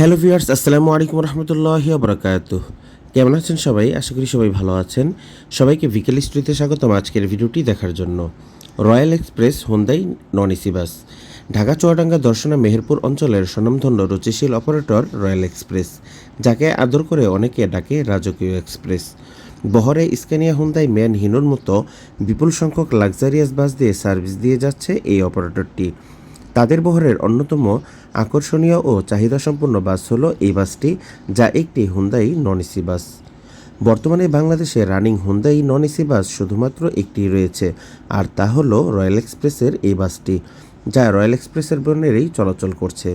Hello viewers, আসসালামু আলাইকুম রহমতুল্লাহি বরকাত কেমন আছেন সবাই? আশা করি সবাই ভালো আছেন। সবাইকে বিকেল স্ট্রিতে স্বাগতম আজকের ভিডিওটি দেখার জন্য। Royal Express, Hyundai non AC bus. Dhaka Chuadanga Darshana Meherpur অঞ্চলের স্বনামধন্য রুচিশীল অপারেটর রয়্যাল এক্সপ্রেস, যাকে আদর করে অনেকে ডাকে রাজকীয় এক্সপ্রেস। বহরে স্কানিয়া হুন্দাই ম্যান হিনোর মতো বিপুল সংখ্যক লাক্সারিয়াস বাস দিয়ে সার্ভিস দিয়ে যাচ্ছে এই অপারেটরটি। তাদের বহরের অন্যতম আকর্ষণীয় ও চাহিদাসম্পন্ন বাস হলো এই বাসটি, যা একটি হুন্দাই নন এসি বাস। বর্তমানে বাংলাদেশে running Hyundai non AC bus শুধুমাত্র একটি রয়েছে, আর তা হলো রয়্যাল এক্সপ্রেসের এই বাসটি, যা রয়্যাল এক্সপ্রেসের বর্ণেরই চলাচল করছে।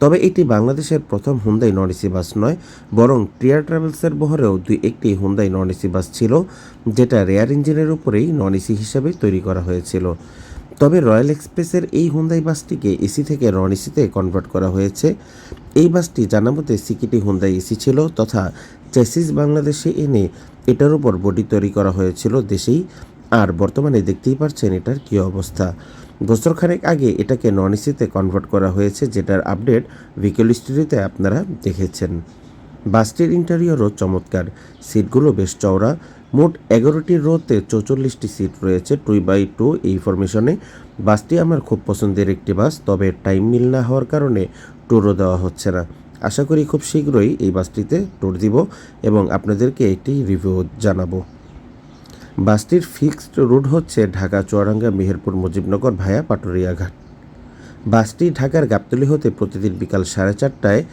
তবে এটি বাংলাদেশের প্রথম হুন্দাই নন এসি বাস নয়, বরং টিয়ার ট্রাভেলসের বহরেও দুই একটি হুন্দাই নন এসি বাস ছিল, যেটা রেয়ার ইঞ্জিনের উপরেই নন এসি হিসাবে তৈরি করা হয়েছিল। তবে রয়্যাল এক্সপ্রেসের এই হুন্দাই বাসটিকে এসি থেকে নন এসিতে কনভার্ট করা হয়েছে। এই বাসটি জানা মতে সিকিটি হুন্দাই এসি ছিল তথা চেসিস বাংলাদেশে এনে এটার উপর বডি তৈরি করা হয়েছিল দেশেই। আর বর্তমানে দেখতেই পাচ্ছেন এটার কী অবস্থা। বছরখানেক আগে এটাকে নন এসিতে কনভার্ট করা হয়েছে, যেটার আপডেট ভিকেল স্টুডিওতে আপনারা দেখেছেন। বাসটির ইন্টেরিয়রও চমৎকার। সিটগুলো বেশ চওড়া। মোট এগারোটি রোতে চৌচল্লিশটি সিট রয়েছে, টু বাই টু এই ফরমেশনে। বাসটি আমার খুব পছন্দের একটি বাস, তবে টাইম মিল না হওয়ার কারণে ট্যুরও দেওয়া হচ্ছে না। আশা করি খুব শীঘ্রই এই বাসটিতে ট্যুর দিব এবং আপনাদেরকে একটি রিভিউ জানাব। বাসটির ফিক্সড রুট হচ্ছে ঢাকা, চুয়াডাঙ্গা, মেহেরপুর, মুজিবনগর ভায়া পাটুরিয়া ঘাট বাসটি ঢাকার গাবতলি হতে প্রতিদিন বিকাল সাড়ে চারটায়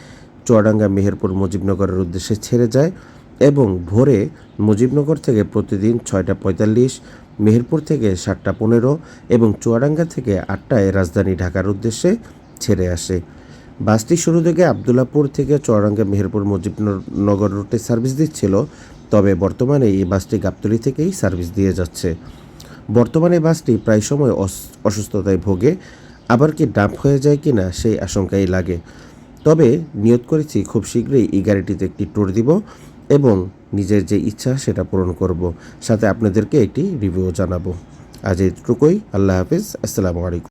চুয়াডাঙ্গা মেহেরপুর মুজিবনগরের উদ্দেশ্যে ছেড়ে যায় এবং ভোরে মুজিবনগর থেকে প্রতিদিন ছয়টা পঁয়তাল্লিশ, মেহেরপুর থেকে সাতটা পনেরো এবং চুয়াডাঙ্গা থেকে আটটায় রাজধানী ঢাকার উদ্দেশ্যে ছেড়ে আসে। বাসটি শুরু থেকে আবদুল্লাপুর থেকে চুয়াডাঙ্গা মেহেরপুর মুজিবনগর রুটে সার্ভিস দিচ্ছিল, তবে বর্তমানে এই বাসটি গাবতলী থেকেই সার্ভিস দিয়ে যাচ্ছে। বর্তমানে বাসটি প্রায় সময় অস- অসুস্থতায় ভোগে, আবার কি ডাম্প হয়ে যায় কি না সেই আশঙ্কাই লাগে। তবে নিয়োগ করেছি খুব শীঘ্রই এই গাড়িটিতে একটি ট্যুর দিব এবং নিজের যে ইচ্ছা সেটা পূরণ করব। সাথে আপনাদেরকে একটি রিভিউ জানাব। আজ এটুকুই। আল্লাহ হাফিজ। আসসালামু আলাইকুম।